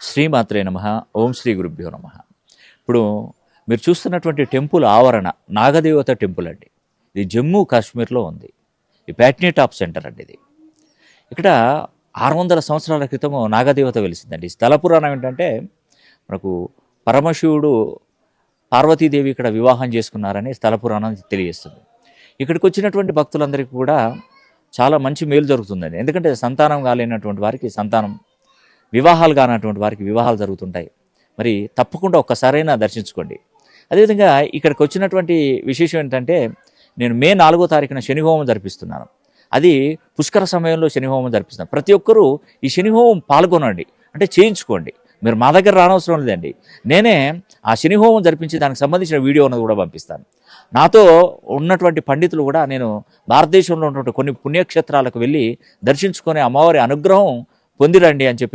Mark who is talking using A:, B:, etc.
A: శ్రీమాత్రే నమ ఓం శ్రీ గురుభ్యో నమ. ఇప్పుడు మీరు చూస్తున్నటువంటి టెంపుల్ ఆవరణ నాగదేవత టెంపుల్ అండి. ఇది జమ్మూ కాశ్మీర్లో ఉంది. ఈ ప్యాట్నీ టాప్ సెంటర్ అండి ఇది. ఇక్కడ ఆరు వందల సంవత్సరాల క్రితము నాగదేవత వెలిసిందండి. స్థల పురాణం ఏంటంటే మనకు పరమశివుడు పార్వతీదేవి ఇక్కడ వివాహం చేసుకున్నారని స్థల పురాణం తెలియజేస్తుంది. ఇక్కడికి వచ్చినటువంటి భక్తులందరికీ కూడా చాలా మంచి మేలు జరుగుతుందండి. ఎందుకంటే సంతానం కాలేనటువంటి వారికి సంతానం వివాహాలు కానటువంటి వారికి వివాహాలు జరుగుతుంటాయి. మరి తప్పకుండా ఒక్కసారైనా దర్శించుకోండి. అదేవిధంగా ఇక్కడికి వచ్చినటువంటి విశేషం ఏంటంటే నేను మే నాలుగో తారీఖున శని హోమం జరిపిస్తున్నాను. అది పుష్కర సమయంలో శని హోమం జరిపిస్తున్నాను. ప్రతి ఒక్కరూ ఈ శని హోమం పాల్గొనండి. అంటే చేయించుకోండి. మీరు మా దగ్గర రానవసరం లేదండి. నేనే ఆ శని హోమం జరిపించి దానికి సంబంధించిన వీడియో అన్నది కూడా పంపిస్తాను. నాతో ఉన్నటువంటి పండితులు కూడా నేను భారతదేశంలో ఉన్నటువంటి కొన్ని పుణ్యక్షేత్రాలకు వెళ్ళి దర్శించుకొని అమ్మవారి అనుగ్రహం పొందిరండి అని చెప్పేసి